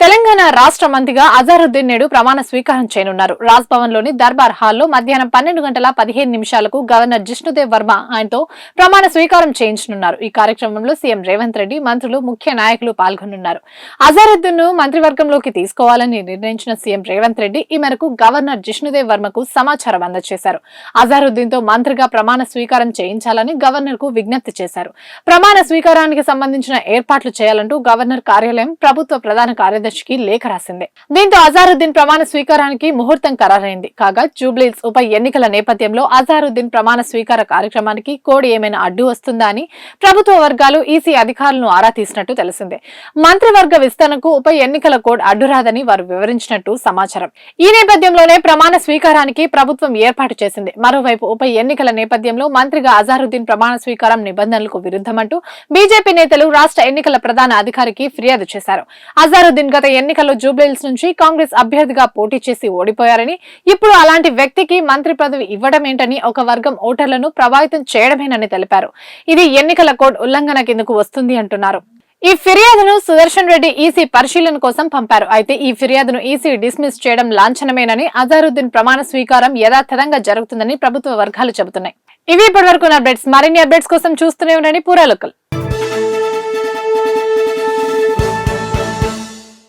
తెలంగాణ రాష్ట్ర మంత్రిగా అజారుద్దీన్ నేడు ప్రమాణ స్వీకారం చేయనున్నారు. రాజ్ భవన్లోని దర్బార్ హాల్లో మధ్యాహ్నం పన్నెండు గంటల పదిహేను నిమిషాలకు గవర్నర్ జిష్ణుదేవ్ వర్మ ఆయనతో ప్రమాణ స్వీకారం చేయించనున్నారు. ఈ కార్యక్రమంలో సీఎం రేవంత్ రెడ్డి మంత్రులు ముఖ్య నాయకులు పాల్గొనున్నారు. అజారుద్దీన్ను మంత్రివర్గంలోకి తీసుకోవాలని నిర్ణయించిన సీఎం రేవంత్ రెడ్డి ఈ మేరకు గవర్నర్ జిష్ణుదేవ్ వర్మకు సమాచారం అందజేశారు. అజారుద్దీన్తో మంత్రిగా ప్రమాణ స్వీకారం చేయించాలని గవర్నర్కు విజ్ఞప్తి చేశారు. ప్రమాణ స్వీకారానికి సంబంధించిన ఏర్పాట్లు చేయాలంటూ గవర్నర్ కార్యాలయం ప్రభుత్వ ప్రధాన కార్యదర్శికి లేఖ రాసింది. దీంతో అజారుద్దీన్ ప్రమాణ స్వీకారానికి ముహూర్తం ఖరారైంది. కాగా జూబ్లీస్ ఉప ఎన్నికల నేపథ్యంలో అజారుద్దీన్ ప్రమాణ స్వీకార కార్యక్రమానికి కోడ్ ఏమైనా అడ్డు వస్తుందా అని ప్రభుత్వ వర్గాలు ఈసీ అధికారులను ఆరా తీసినట్టు తెలిసిందే. మంత్రివర్గ విస్తరణకు ఉప ఎన్నికల కోడ్ అడ్డురాదని వారు వివరించినట్టు సమాచారం. ఈ నేపథ్యంలోనే ప్రమాణ స్వీకారానికి ప్రభుత్వం ఏర్పాటు చేసింది. మరోవైపు ఉప ఎన్నికల నేపథ్యంలో మంత్రిగా అజారుద్దీన్ ప్రమాణ స్వీకారం నిబంధనలకు విరుద్ధమంటూ బీజేపీ నేతలు రాష్ట్ర ఎన్నికల ప్రధాన అధికారికి ఫిర్యాదు చేశారు. అజారుద్దీన్ గత ఎన్నికల్లో జూబ్లీహిల్స్ నుంచి కాంగ్రెస్ అభ్యర్థిగా పోటీ చేసి ఓడిపోయారని ఇప్పుడు అలాంటి వ్యక్తికి మంత్రి పదవి ఇవ్వడమేంటని ఒక వర్గం ఓటర్లను ప్రభావితం చేయడమేనని తెలిపారు. ఇది ఎన్నికల కోడ్ ఉల్లంఘన కిందకు వస్తుంది అంటున్నారు. ఈ ఫిర్యాదును సుదర్శన్ రెడ్డి ఈసీ పరిశీలన కోసం పంపారు. అయితే ఈ ఫిర్యాదును ఈసీ డిస్మిస్ చేయడం లాంఛనమేనని అజారుద్దీన్ ప్రమాణ స్వీకారం యథాతథంగా జరుగుతుందని ప్రభుత్వ వర్గాలు చెబుతున్నాయి. ఇవి ఇప్పటివరకు అప్డేట్స్. మరిన్ని అప్డేట్స్ కోసం చూస్తూనే ఉండండి. పూరా లోకల్.